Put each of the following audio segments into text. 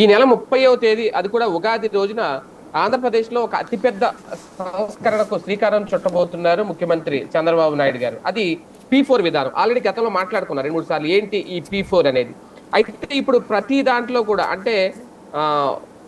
ఈ నెల ముప్పైవ తేదీ అది కూడా ఉగాది రోజున ఆంధ్రప్రదేశ్లో ఒక అతిపెద్ద సంస్కరణకు శ్రీకారం చుట్టబోతున్నారు ముఖ్యమంత్రి చంద్రబాబు నాయుడు గారు. అది పీ ఫోర్ విధానం. ఆల్రెడీ గతంలో మాట్లాడుకున్నారు రెండు మూడు సార్లు. ఏంటి ఈ పీ ఫోర్ అనేది? అయితే ఇప్పుడు ప్రతి దాంట్లో కూడా అంటే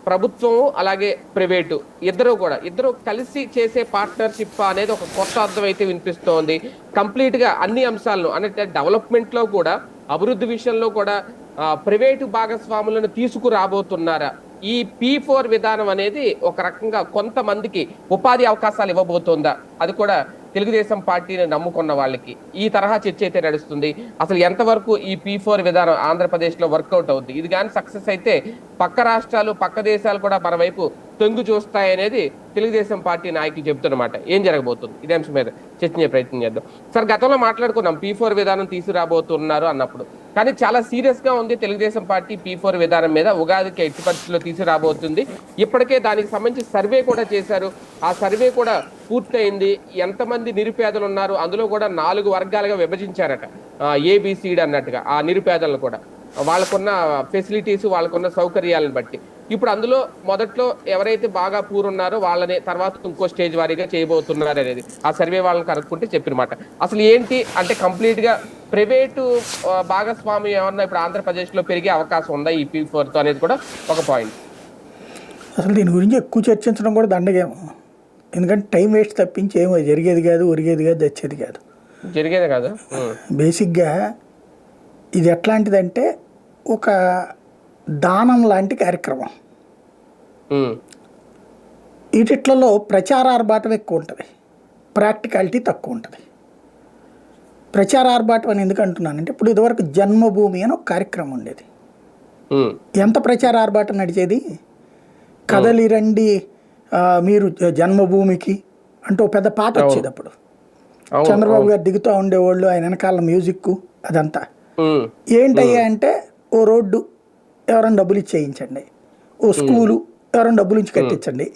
ప్రభుత్వం అలాగే ప్రైవేటు ఇద్దరు కూడా ఇద్దరు కలిసి చేసే పార్ట్నర్షిప్ అనేది ఒక కొత్త అర్థం అయితే వినిపిస్తోంది. కంప్లీట్గా అన్ని అంశాలను అంటే డెవలప్మెంట్లో కూడా అభివృద్ధి విషయంలో కూడా ప్రైవేటు భాగస్వాములను తీసుకురాబోతున్నారా? ఈ పీ ఫోర్ విధానం అనేది ఒక రకంగా కొంతమందికి ఉపాధి అవకాశాలు ఇవ్వబోతోందా? అది కూడా తెలుగుదేశం పార్టీని నమ్ముకున్న వాళ్ళకి ఈ తరహా చర్చ అయితే నడుస్తుంది. అసలు ఎంతవరకు ఈ పీ ఫోర్ విధానం ఆంధ్రప్రదేశ్లో వర్కౌట్ అవుద్ది? ఇది కానీ సక్సెస్ అయితే పక్క రాష్ట్రాలు పక్క దేశాలు కూడా మన వైపు తొంగు చూస్తాయనేది తెలుగుదేశం పార్టీ నాయకులు చెబుతున్నమాట. ఏం జరగబోతుంది? ఇదే అంశం మీద చర్చించే ప్రయత్నం చేద్దాం. సార్ గతంలో మాట్లాడుకున్నాం పీ ఫోర్ విధానం తీసుకురాబోతున్నారు అన్నప్పుడు. కానీ చాలా సీరియస్గా ఉంది తెలుగుదేశం పార్టీ పీ ఫోర్ విధానం మీద ఉగాదికి ఎట్టి పరిస్థితుల్లో తీసుకురాబోతుంది. ఇప్పటికే దానికి సంబంధించి సర్వే కూడా చేశారు. ఆ సర్వే కూడా పూర్తయింది. ఎంతమంది నిరుపేదలు ఉన్నారు అందులో కూడా నాలుగు వర్గాలుగా విభజించారట. ఏబిసిడి అన్నట్టుగా. ఆ నిరుపేదలను కూడా. వాళ్ళకున్న ఫెసిలిటీస్ వాళ్ళకున్న సౌకర్యాలను బట్టి. ఇప్పుడు అందులో మొదట్లో ఎవరైతే బాగా పూరున్నారో వాళ్ళని తర్వాత ఇంకో స్టేజ్ వారీగా చేయబోతున్నారు అనేది ఆ సర్వే వాళ్ళని కనుక్కుంటే చెప్పినమాట అసలు ఏంటి? అంటే కంప్లీట్గా ప్రైవేటు భాగస్వామ్యం ఏమన్నా ఇప్పుడు ఆంధ్రప్రదేశ్లో పెరిగే అవకాశం ఉందా ఈ పీ ఫోర్తో అనేది కూడా ఒక పాయింట్. అసలు దీని గురించి ఎక్కువ చర్చించడం కూడా దండగేమో. ఎందుకంటే టైం వేస్ట్ తప్పించి ఏమో జరిగేది కాదు ఒరిగేది కాదు తెచ్చేది కాదు. జరిగేదే కదా? ఉమ్, బేసిక్గా ఇది ఎట్లాంటిదంటే ఒక దానం లాంటి కార్యక్రమం. ఉమ్, వీటిట్లలో ప్రచార ఆర్భాటం ఎక్కువ ఉంటుంది. ప్రాక్టికాలిటీ తక్కువ ఉంటుంది. ప్రచార ఆర్భాటం అని ఎందుకు అంటున్నానంటే ఇప్పుడు ఇదివరకు జన్మభూమి అని ఒక కార్యక్రమం ఉండేది. ఎంత ప్రచార ఆర్భాటం నడిచేది? కదలి రండి ఆ, మీరు జన్మభూమికి అంటూ పెద్ద పాట వచ్చేది అప్పుడు చంద్రబాబు గారు దిగుతూ ఉండేవాళ్ళు ఆయన వెనకాల మ్యూజిక్ అదంతా. ఏంటయ్యా అంటే ఓ రోడ్డు ఎవరైనా డబ్బులు ఇచ్చి చేయించండి ఓ స్కూలు ఎవరైనా డబ్బులు ఇచ్చి కట్టించండి.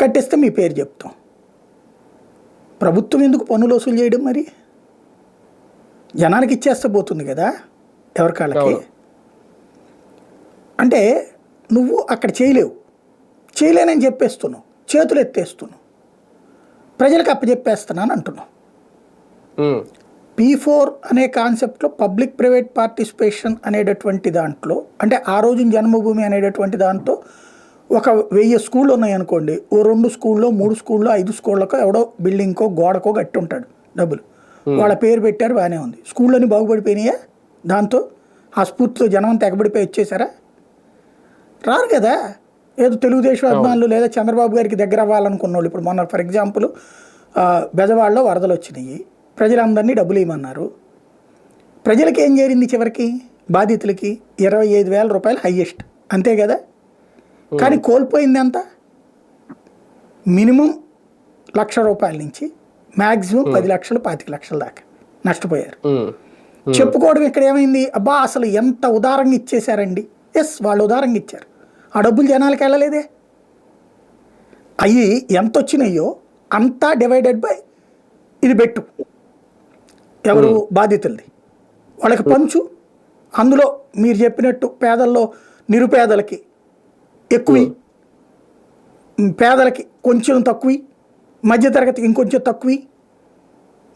కట్టిస్తే మీ పేరు చెప్తాం. ప్రభుత్వం ఎందుకు పన్నులు వసూలు చేయడం మరి? జనానికి ఇచ్చేస్తే పోతుంది కదా ఎవరికాళ్ళకి. అంటే నువ్వు అక్కడ చేయలేవు. చేయలేనని చెప్పేస్తున్నావు. చేతులు ఎత్తేస్తున్నావు. ప్రజలకు అప్పచెప్పేస్తున్నాను అంటున్నావు. పీ ఫోర్ అనే కాన్సెప్ట్లో పబ్లిక్ ప్రైవేట్ పార్టిసిపేషన్ అనేటటువంటి దాంట్లో అంటే ఆ రోజు జన్మభూమి అనేటటువంటి దాంతో ఒక వెయ్యి స్కూళ్ళు ఉన్నాయనుకోండి. ఓ రెండు స్కూల్లో మూడు స్కూల్లో ఐదు స్కూళ్ళకో ఎవడో బిల్డింగ్కో గోడకో కట్టి ఉంటాడు డబ్బులు వాళ్ళ పేరు పెట్టారు బాగానే ఉంది. స్కూళ్ళని బాగుపడిపోయినాయా? దాంతో ఆ స్ఫూర్తితో జనం అంతా ఎగబడిపోయి వచ్చేసారా? రారు కదా. ఏదో తెలుగుదేశం అభిమానులు లేదా చంద్రబాబు గారికి దగ్గర అవ్వాలనుకున్న వాళ్ళు ఇప్పుడు మొన్న ఫర్ ఎగ్జాంపుల్ బెజవాడలో వరదలు వచ్చినాయి. ప్రజలందరినీ డబ్బులు ఇవ్వమన్నారు. ప్రజలకి ఏం చేరింది చివరికి? బాధితులకి ఇరవై ఐదు వేల రూపాయలు హయ్యెస్ట్ అంతే కదా? కానీ కోల్పోయింది ఎంత? మినిమం లక్ష రూపాయల నుంచి మ్యాక్సిమం పది లక్షలు పాతిక లక్షల దాకా నష్టపోయారు. చెప్పుకోవడం ఇక్కడ ఏమైంది? అబ్బా అసలు ఎంత ఉదారంగా ఇచ్చేశారండి? ఎస్ వాళ్ళు ఉదారంగా ఇచ్చారు. ఆ డబ్బులు జనాలకు వెళ్ళలేదే? అవి ఎంత వచ్చినాయో అంతా డివైడెడ్ బై ఇది పెట్టు. ఎవరు బాధితులది? వాళ్ళకి పంచు. అందులో మీరు చెప్పినట్టు పేదల్లో నిరుపేదలకి ఎక్కువ పేదలకి కొంచెం తక్కువ మధ్యతరగతికి ఇంకొంచెం తక్కువ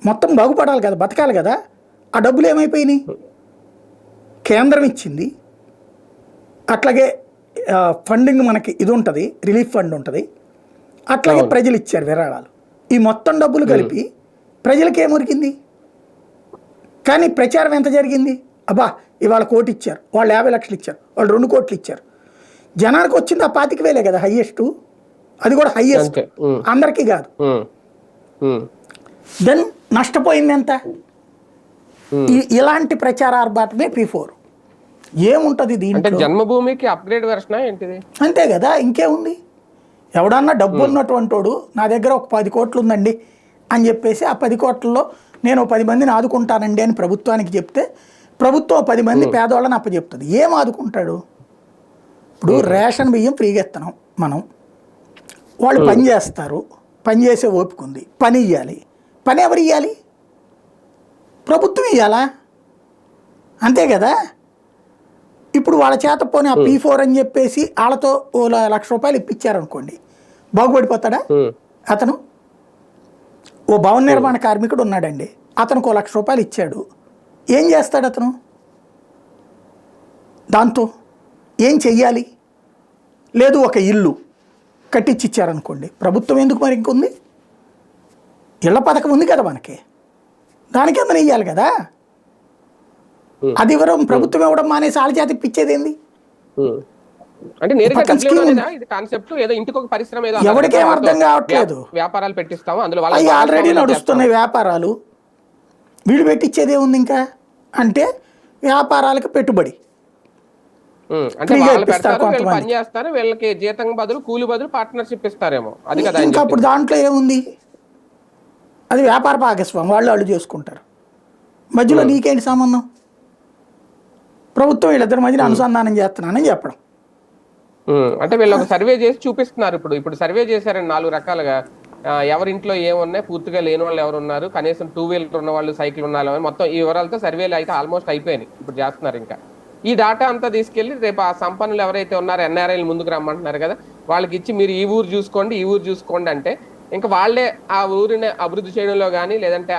మొత్తం బాగుపడాలి కదా బతకాలి కదా. ఆ డబ్బులు ఏమైపోయినాయి? కేంద్రం ఇచ్చింది. అట్లాగే ఫండింగ్ మనకి ఇది ఉంటుంది రిలీఫ్ ఫండ్ ఉంటుంది. అట్లాగే. ప్రజలు ఇచ్చారు విరాళాలు. ఈ మొత్తం డబ్బులు కలిపి ప్రజలకి ఏమొరికింది కానీ ప్రచారం ఎంత జరిగింది? అబ్బా ఇవాళ కోటి ఇచ్చారు వాళ్ళు యాభై లక్షలు ఇచ్చారు వాళ్ళు రెండు కోట్లు ఇచ్చారు. జనానికి వచ్చింది ఆ పాతిక వేలే కదా హయ్యెస్ట్ అది కూడా హయ్యెస్ట్ అందరికీ కాదు. దెన్ నష్టపోయింది ఎంత? ఇలాంటి ప్రచార ఆర్భాటమే పీ ఫోర్ ఏముంటుంది దీంట్లో? జన్మభూమికి అప్గ్రేడ్ వెర్షన్ ఏంటిది? అంతే కదా ఇంకేముంది ఎవడన్నా డబ్బు ఉన్నటువంటి వాడు నా దగ్గర ఒక పది కోట్లు ఉందండి అని చెప్పేసి ఆ పది కోట్లలో నేను పది మందిని ఆదుకుంటానండి అని ప్రభుత్వానికి చెప్తే ప్రభుత్వం పది మంది పేదవాళ్ళని అప్పచెప్తుంది. ఏం ఆదుకుంటాడు? ఇప్పుడు రేషన్ బియ్యం ఫ్రీగా ఇస్తున్నాం మనం. వాళ్ళు పని చేస్తారు. పని చేసే ఓపిక ఉంది. పని ఇవ్వాలి పని ఎవరు ఇవ్వాలి ప్రభుత్వం ఇవ్వాలా అంతే కదా? ఇప్పుడు వాళ్ళ చేత పోనీ ఆ పీ ఫోర్ అని చెప్పేసి వాళ్ళతో లక్ష రూపాయలు ఇప్పించారనుకోండి బాగుపడిపోతాడా? అతను? ఓ భవన నిర్మాణ కార్మికుడు ఉన్నాడండి అతనికి ఓ లక్ష రూపాయలు ఇచ్చాడు. ఏం చేస్తాడు అతను? దాంతో ఏం చెయ్యాలి? లేదు ఒక ఇల్లు కట్టించి ఇచ్చారనుకోండి ప్రభుత్వం ఎందుకు మరి ఇంకుంది? ఇళ్ళ పథకం ఉంది కదా మనకి దానికి అందరూ ఇయ్యాలి కదా. అది ఇవ్వడం ప్రభుత్వం ఇవ్వడం మానేసి వాళ్ళ చేత ఇప్పించేది ఏంది ఉమ్. అంటే ఎవరికేం. అర్థం కావట్లేదు. వ్యా- వ్యాపారాలు పెట్టిస్తాము అందులో ఆల్రెడీ నడుస్తున్నాయి వ్యాపారాలు. వీడు పెట్టించేది ఏముంది ఇంకా? అంటే వ్యాపారాలకు పెట్టుబడి. అంటే వాళ్ళు పెడతారు. పని చేస్తారు వీళ్ళకి జీతం బదులు కూలి బదులు పార్ట్నర్షిప్ ఇస్తారేమో. అది కదా ఇంకా అప్పుడు దాంట్లో ఏముంది? అది వ్యాపార భాగస్వామి వాళ్ళు వాళ్ళు చేసుకుంటారు. మధ్యలో నీకేంటి సంబంధం? ప్రభుత్వం వీళ్ళిద్దరి మధ్యన అనుసంధానం చేస్తున్నానని చెప్పడం. అంటే వీళ్ళు ఒక సర్వే చేసి చూపిస్తున్నారు ఇప్పుడు. ఇప్పుడు సర్వే చేశారండి నాలుగు రకాలుగా. ఎవరింట్లో ఏమున్నాయి? పూర్తిగా లేని వాళ్ళు ఎవరు ఉన్నారు కనీసం టూ వీలర్ ఉన్న వాళ్ళు సైకిల్ ఉన్న వాళ్ళు మొత్తం ఈ వివరాలతో సర్వేలు అయితే ఆల్మోస్ట్ అయిపోయినాయి. ఇప్పుడు చేస్తున్నారు ఇంకా. ఈ డాటా అంతా తీసుకెళ్ళి రేపు ఆ సంపన్నులు ఎవరైతే ఉన్నారో ఎన్ఆర్ఐలు ముందుకు రమ్మంటున్నారు కదా వాళ్ళకి ఇచ్చి మీరు ఈ ఊరు చూసుకోండి ఈ ఊరు చూసుకోండి అంటే ఇంకా వాళ్ళే ఆ ఊరిని అభివృద్ధి చేయడంలో కానీ లేదంటే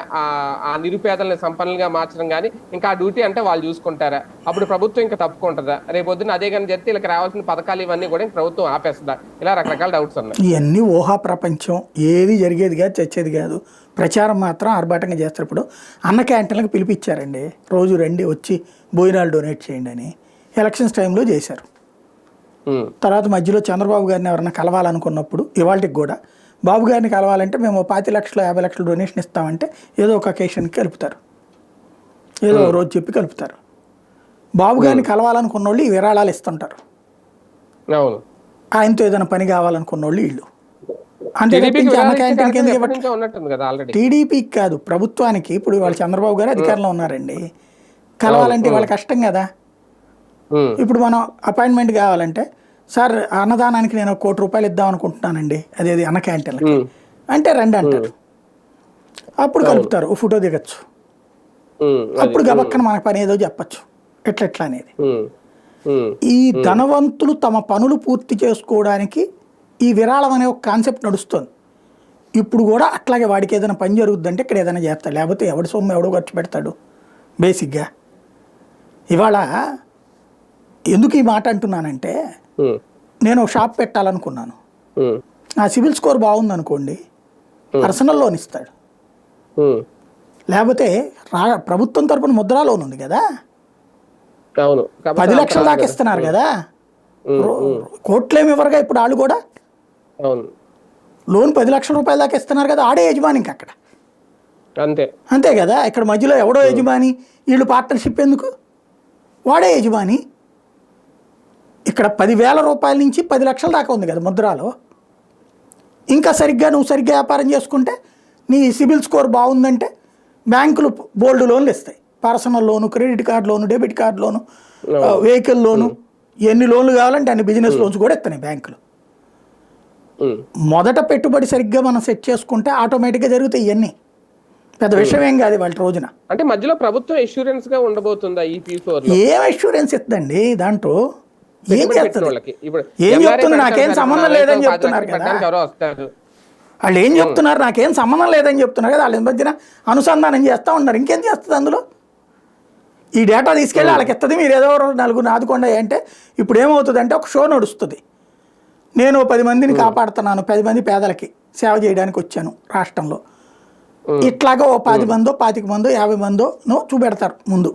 ఆ నిరుపేదల్ని సంపన్నులుగా మార్చడం కానీ ఇంకా ఆ డ్యూటీ అంటే వాళ్ళు చూసుకుంటారా? అప్పుడు ప్రభుత్వం ఇంకా తప్పుకుంటుందా? రేపు పొద్దున్న అదే కానీ చెప్తే వీళ్ళకి రావాల్సిన పథకాలు ఇవన్నీ కూడా ప్రభుత్వం ఆపేస్తుందా? ఇలా రకరకాల డౌట్స్ ఉన్నాయి. ఇవన్నీ ఊహా ప్రపంచం. ఏది జరిగేది కాదు చచ్చేది కాదు. ప్రచారం మాత్రం ఆర్భాటంగా చేస్తారు. ఇప్పుడు అన్న క్యాంటీన్లకు పిలిపించారండి. రోజు రండి వచ్చి భోజనాలు డొనేట్ చేయండి అని ఎలక్షన్స్ టైంలో చేశారు. తర్వాత మధ్యలో చంద్రబాబు గారిని ఎవరైనా కలవాలనుకున్నప్పుడు ఇవాళకి కూడా బాబు గారిని కలవాలంటే మేము పాతి లక్షలు యాభై లక్షలు డొనేషన్ ఇస్తామంటే ఏదో ఒక అకేషన్కి కలుపుతారు. ఏదో ఒక రోజు చెప్పి కలుపుతారు. బాబు గారిని కలవాలనుకున్న వాళ్ళు ఈ విరాళాలు ఇస్తుంటారు. ఆయనతో ఏదైనా పని కావాలనుకున్న వాళ్ళు. వీళ్ళు ఆల్రెడీ టీడీపీకి కాదు ప్రభుత్వానికి. ఇప్పుడు వాళ్ళు చంద్రబాబు గారు అధికారంలో ఉన్నారండి. కలవాలంటే వాళ్ళ కష్టం కదా. ఇప్పుడు మనం అపాయింట్మెంట్ కావాలంటే సార్ అన్నదానానికి నేను కోటి రూపాయలు ఇద్దాం అనుకుంటున్నానండి. అదేది అన్న క్యాంటీన్లకి. అంటే రండి అంటారు. అప్పుడు కలుపుతారు ఓ ఫోటో దిగచ్చు. అప్పుడు గబక్కన మన పని ఏదో చెప్పచ్చు. ఎట్లా ఎట్లా అనేది. ఈ ధనవంతులు తమ పనులు పూర్తి చేసుకోవడానికి ఈ విరాళం అనే ఒక కాన్సెప్ట్ నడుస్తుంది. ఇప్పుడు కూడా అట్లాగే వాడికి ఏదైనా పని జరుగుద్దంటే ఇక్కడ ఏదైనా చేస్తాడు. లేకపోతే ఎవడి సొమ్ము ఎవడో ఖర్చు పెడతాడు. బేసిక్గా. ఇవాళ ఎందుకు ఈ మాట అంటున్నానంటే నేను ఒక షాప్ పెట్టాలనుకున్నాను. నా సివిల్ స్కోర్ బాగుంది అనుకోండి పర్సనల్ లోన్ ఇస్తాడు. లేకపోతే రా ప్రభుత్వం తరపున ముద్రా లోన్ ఉంది కదా? పది లక్షల దాకా ఇస్తున్నారు కదా? కోట్లేమి ఇవ్వరుగా ఇప్పుడు వాళ్ళు కూడా? లోన్ పది లక్షల రూపాయల దాకా ఇస్తున్నారు కదా ఆడే యజమాని ఇంక అక్కడ. అంతే. అంతే కదా? ఇక్కడ మధ్యలో ఎవడో యజమాని వీళ్ళు పార్ట్నర్షిప్ ఎందుకు? వాడే యజమాని. ఇక్కడ పదివేల రూపాయల నుంచి పది లక్షల దాకా ఉంది కదా ముద్రాలో. ఇంకా సరిగ్గా నువ్వు సరిగ్గా వ్యాపారం చేసుకుంటే నీ సిబిల్ స్కోర్ బాగుందంటే బ్యాంకులు బోల్డ్ లోన్లు ఇస్తాయి. Personal loan credit card loan debit card loan vehicle loan ఎన్ని లోన్లు కావాలంటే అన్ని బిజినెస్ లోన్స్ కూడా ఇస్తున్నాయి బ్యాంకులు. మొదట పెట్టుబడి సరిగ్గా మనం సెట్ చేసుకుంటే ఆటోమేటిక్గా జరుగుతాయి ఇవన్నీ పెద్ద విషయం ఏం కాదు వాళ్ళ రోజున. అంటే మధ్యలో ప్రభుత్వం ఇన్సూరెన్స్గా ఉండబోతుందా ఈ పీ ఫోర్లో? ఏం అష్యూరెన్స్ ఇస్తుందండి దాంట్లో? ఏం వాళ్ళకి. ఇప్పుడు ఏం చెప్తున్నా నాకేం సంబంధం లేదని చెప్తున్నారు కదా. పెట్టడానికి ఎవరో వస్తారు? వాళ్ళు ఏం చెప్తున్నారు? నాకేం సంబంధం లేదని చెప్తున్నారు కదా వాళ్ళ మధ్యన అనుసంధానం చేస్తూ ఉన్నారు. ఇంకేం చేస్తుంది అందులో? ఈ డేటా తీసుకెళ్ళి వాళ్ళకి ఎత్తది? మీరు ఏదో నలుగురు ఆదుకోండి అంటే ఇప్పుడు ఏమవుతుందంటే ఒక షో నడుస్తుంది. నేను పది మందిని కాపాడుతున్నాను పది మంది పేదలకి సేవ చేయడానికి వచ్చాను రాష్ట్రంలో. ఇట్లాగా ఓ పది మందో పాతిక మందో యాభై మందో నో చూపెడతారు ముందు.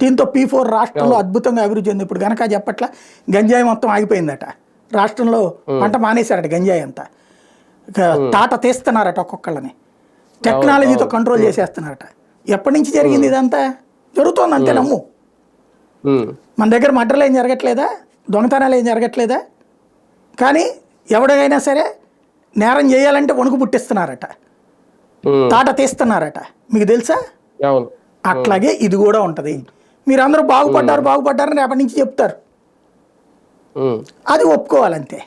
దీంతో పీ ఫోర్ రాష్ట్రంలో అద్భుతంగా అభివృద్ధి చెంది ఇప్పుడు గనక చెప్పట్ల గంజాయి మొత్తం ఆగిపోయిందట. రాష్ట్రంలో పంట మానేశారట గంజాయి అంతా. తాట తీస్తున్నారట ఒక్కొక్కళ్ళని. టెక్నాలజీతో కంట్రోల్ చేసేస్తున్నారట. ఎప్పటి నుంచి జరిగింది ఇదంతా? జరుగుతోంది అంతే నమ్ము. మన దగ్గర మటర్లు ఏం జరగట్లేదా? దొంగతనాలు ఏం జరగట్లేదా? కానీ ఎవడైనా సరే నేరం చేయాలంటే వణుకు పుట్టిస్తున్నారట. తాట తీస్తున్నారట. మీకు తెలుసా? అట్లాగే ఇది కూడా ఉంటుంది. మీరందరూ బాగుపడ్డారు బాగుపడ్డారని రేపటి నుంచి చెప్తారు. అది ఒప్పుకోవాలంతే.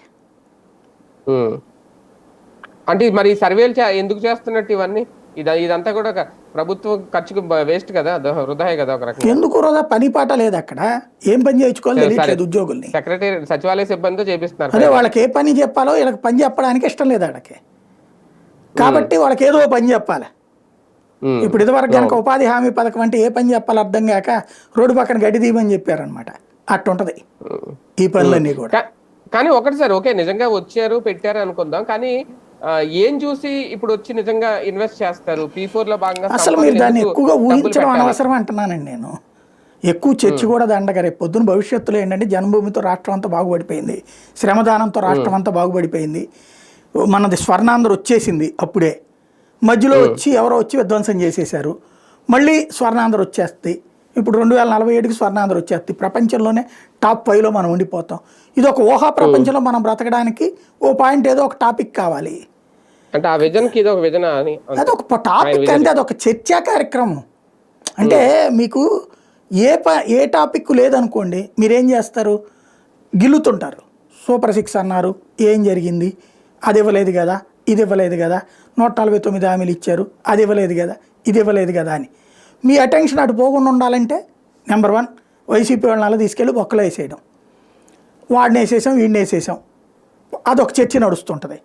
అంటే మరి సర్వేలు ఎందుకు చేస్తున్నట్టు ఇవన్నీ? ఇది ఇదంతా కూడా ప్రభుత్వం ఖర్చుకు వేస్ట్ కదా వృధాయే కదా ఒక రకంగా. ఎందుకు రోజా పని పాట లేదు అక్కడ. ఏం పని చేయించుకోవాలో తెలియట్లేదు ఉద్యోగుల్ని. సెక్రటరీ సచివాలయ సిబ్బందితో చేపిస్తున్నారు అదే వాళ్ళకి ఏ పని చెప్పాలో వీళ్ళకి పని చెప్పడానికి ఇష్టం లేదు ఆడకి. కాబట్టి వాళ్ళకి ఏదో పని చెప్పాలి. ఇప్పుడు ఇదివరకు కనుక ఉపాధి హామీ పథకం అంటే ఏ పని చెప్పాలో అర్థం కాక రోడ్డు పక్కన గడ్డి తీయమని చెప్పారనమాట అట్టుంటది. ఉమ్. ఈ పనులన్నీ కూడా. కా- కానీ ఒకటి సార్ ఓకే నిజంగా వచ్చారు పెట్టారు అనుకుందాం కానీ ఏం చూసి ఇప్పుడు వచ్చి నిజంగా ఇన్వెస్ట్ చేస్తారు? పీ ఫోర్లో భాగంగా అసలు మీరు దాన్ని ఎక్కువగా ఊహించడం? అనవసరం అంటున్నానండి నేను. ఎక్కువ చర్చ కూడా దండగ రేపు పొద్దున భవిష్యత్తులో ఏంటంటే జన్మభూమితో రాష్ట్రం అంతా బాగుపడిపోయింది. శ్రమదానంతో రాష్ట్రం అంతా బాగుపడిపోయింది. మనది స్వర్ణాంధ్ర వచ్చేసింది అప్పుడే. మధ్యలో వచ్చి ఎవరో వచ్చి విధ్వంసం చేసేశారు. మళ్ళీ స్వర్ణాంధ్ర వచ్చేస్తుంది. ఇప్పుడు రెండు వేల నలభై ఏడుకి స్వర్ణాంధ్ర వచ్చేస్తుంది. ప్రపంచంలోనే టాప్ ఫైవ్లో మనం ఉండిపోతాం. ఇది ఒక ఊహా ప్రపంచంలో మనం బ్రతకడానికి ఓ పాయింట్ ఏదో ఒక టాపిక్ కావాలి. అంటే ఆ ఇది ఒక విజన్ అని అది ఒక టాపిక్ అంటే అది ఒక చర్చా కార్యక్రమం. అంటే మీకు ఏ ప ఏ టాపిక్ లేదనుకోండి మీరేం చేస్తారు? గిల్లుతుంటారు. సూపర్ సిక్స్ అన్నారు ఏం జరిగింది? అది ఇవ్వలేదు కదా. ఇది ఇవ్వలేదు కదా. నూట నలభై తొమ్మిది హామీలు ఇచ్చారు. అది ఇవ్వలేదు కదా. ఇది ఇవ్వలేదు కదా అని. మీ అటెన్షన్ అటు పోకుండా ఉండాలంటే నెంబర్ వన్ వైసీపీ వాళ్ళని అలా తీసుకెళ్ళి బొక్కలో వేసేయడం. వాడిని వేసేసాం వీడిని వేసేసాం. అదొక చర్చ నడుస్తుంటుంది.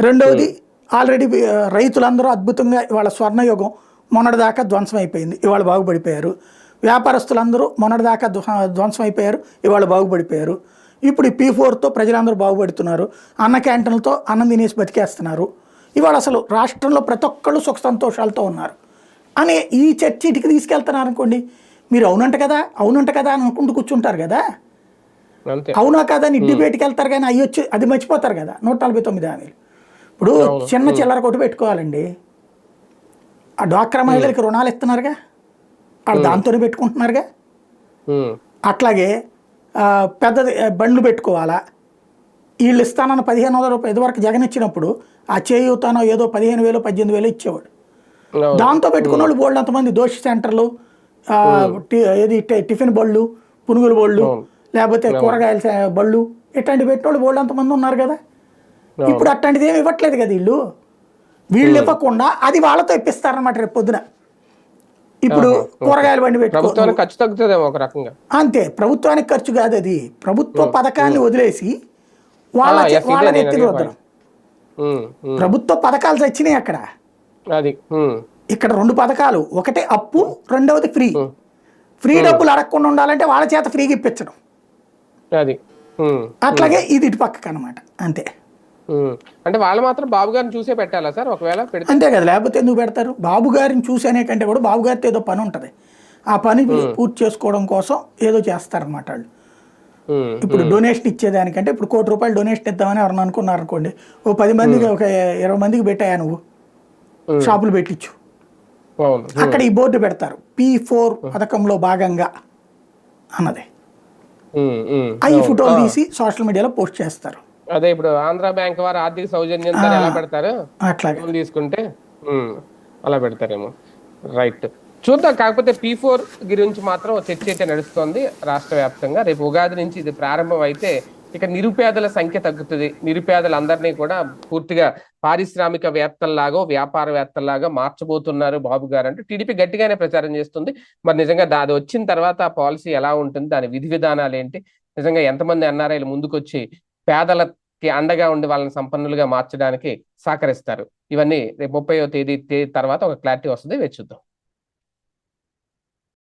రెండవది ఆల్రెడీ రైతులందరూ అద్భుతంగా ఇవాళ స్వర్ణయుగం మొన్నటిదాకా ధ్వంసం అయిపోయింది ఇవాళ బాగుపడిపోయారు. వ్యాపారస్తులందరూ మొన్నటిదాకా ధ్వంసం అయిపోయారు ఇవాళ బాగుపడిపోయారు. ఇప్పుడు ఈ పీ ఫోర్తో ప్రజలందరూ బాగుపడుతున్నారు. అన్న క్యాంటీన్లతో అన్నం తినేసి బతికేస్తున్నారు. ఇవాళ అసలు రాష్ట్రంలో ప్రతి ఒక్కళ్ళు సుఖ సంతోషాలతో ఉన్నారు. అనే ఈ చర్చ ఇటుకి తీసుకెళ్తున్నారు అనుకోండి మీరు అవునంట కదా అవునంట కదా అని అనుకుంటూ కూర్చుంటారు కదా. అవునా కదా? అని డిబేట్కి వెళ్తారు కానీ అవి వచ్చి అది మర్చిపోతారు కదా నూట నలభై తొమ్మిది హామీలు. ఇప్పుడు చిన్న చిల్లర కొట్టు పెట్టుకోవాలండి. ఆ డ్వాక్రా మహిళలకి రుణాలు ఇస్తున్నారుగా? వాళ్ళు దాంతోనే పెట్టుకుంటున్నారుగా? అట్లాగే పెద్దది బండ్లు పెట్టుకోవాలా? వీళ్ళు ఇస్తానన్న పదిహేను వందల రూపాయలు ఇదివరకు జగన్ ఇచ్చినప్పుడు ఆ చేయూతానో ఏదో పదిహేను వేలు పద్దెనిమిది వేలు ఇచ్చేవాడు. దాంతో పెట్టుకున్న వాళ్ళు బోల్డ్ అంతమంది దోషి సెంటర్లు ఏది టిఫిన్ బళ్ళు పునుగుల బళ్ళు లేకపోతే కూరగాయల బళ్ళు ఇట్లాంటి పెట్టిన వాళ్ళు బోల్డ్ అంతమంది ఉన్నారు కదా. ఇప్పుడు అట్లాంటిది ఏమి ఇవ్వట్లేదు కదా వీళ్ళు. వీళ్ళు ఇవ్వకుండా అది వాళ్ళతో ఇప్పిస్తారన్నమాట రేపు పొద్దున. ఇప్పుడు కూరగాయల బండి పెట్టుకో ప్రభుత్వానికి ఖర్చు తగ్గుతుందేమో ఒక రకంగా. అంతే ప్రభుత్వానికి ఖర్చు కాదు అది. ప్రభుత్వ పథకాన్ని వదిలేసి వాళ్ళ ఆ, చే- yes, ఇదే వాళ్ళ నేను నెత్తిన అడిగే రుద్దడం ఉమ్, ఉమ్, ప్రభుత్వ పథకాలు చచ్చినాయి అక్కడ. అది ఇక్కడ రెండు పథకాలు. ఒకటి అప్పు రెండవది ఫ్రీ. ఫ్రీ డబ్బులు అడగకుండా ఉండాలంటే వాళ్ళ చేత ఫ్రీగా ఇప్పించడం. అది అట్లాగే ఇది ఇటు పక్కకు అనమాట అంతే. అంటే వాళ్ళు మాత్రం బాబు గారిని చూసే పెట్టాలా సార్? ఒకవేళ పెడితే? అంతే కదా లేకపోతే ఎందుకు పెడతారు? బాబు గారిని చూసేనే కంటే కూడా బాబు గారితో ఏదో పని ఉంటుంది. ఆ పని పూర్తి చేసుకోవడం కోసం ఏదో చేస్తారన్నమాట వాళ్ళు. ఇప్పుడు డొనేషన్ ఇచ్చేదానికంటే ఇప్పుడు కోటి రూపాయలు డొనేషన్ ఇద్దామని ఎవరన్నా అనుకున్నారు అనుకోండి ఓ పది మందికి ఒక ఇరవై మందికి పెట్టాయా నువ్వు? షాపులు పెట్టించు అక్కడ ఈ బోర్డు పెడతారు పీ ఫోర్ పథకంలో భాగంగా అన్నది. ఈ ఫోటోలు తీసి సోషల్ మీడియాలో పోస్ట్ చేస్తారు. అదే ఇప్పుడు ఆంధ్ర బ్యాంక్ వారు ఆర్థిక సౌజన్యంతో ఎలా పెడతారు? లోన్ తీసుకుంటే అలా పెడతారేమో. రైట్ చూద్దాం. కాకపోతే పీ ఫోర్ గురించి మాత్రం చర్చ అయితే నడుస్తోంది రాష్ట్ర వ్యాప్తంగా. రేపు ఉగాది నుంచి ఇది ప్రారంభం అయితే ఇక నిరుపేదల సంఖ్య తగ్గుతుంది. నిరుపేదలందరినీ కూడా పూర్తిగా పారిశ్రామిక వేత్తల్లాగో వ్యాపారవేత్తల్లాగా మార్చబోతున్నారు బాబు గారు అంటే టీడీపీ గట్టిగానే ప్రచారం చేస్తుంది. మరి నిజంగా దా- అది వచ్చిన తర్వాత ఆ పాలసీ ఎలా ఉంటుంది? దాని విధి విధానాలు ఏంటి? నిజంగా ఎంతమంది ఎన్ఆర్ఐలు ముందుకొచ్చి పేదలకి అండగా ఉండి వాళ్ళని సంపన్నులుగా మార్చడానికి సహకరిస్తారు. ఇవన్నీ రేపు ముప్పై తేదీ తర్వాత ఒక క్లారిటీ వస్తుంది. వేచి చూద్దాం.